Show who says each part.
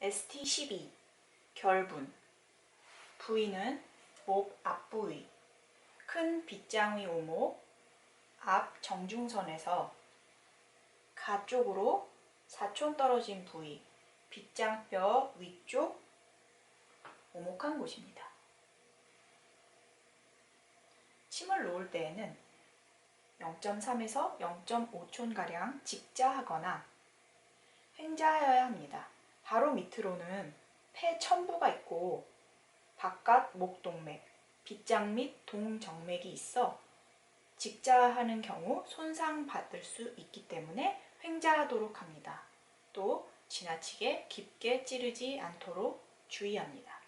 Speaker 1: ST12 결분 부위는 목 앞부위 큰 빗장위 오목 앞 정중선에서 가 쪽으로 4촌 떨어진 부위 빗장뼈 위쪽 오목한 곳입니다. 침을 놓을 때에는 0.3에서 0.5촌가량 직자하거나 횡자하여야 합니다. 바로 밑으로는 폐 천부가 있고 바깥 목동맥, 빗장 및 동정맥이 있어 직자하는 경우 손상받을 수 있기 때문에 횡자하도록 합니다. 또 지나치게 깊게 찌르지 않도록 주의합니다.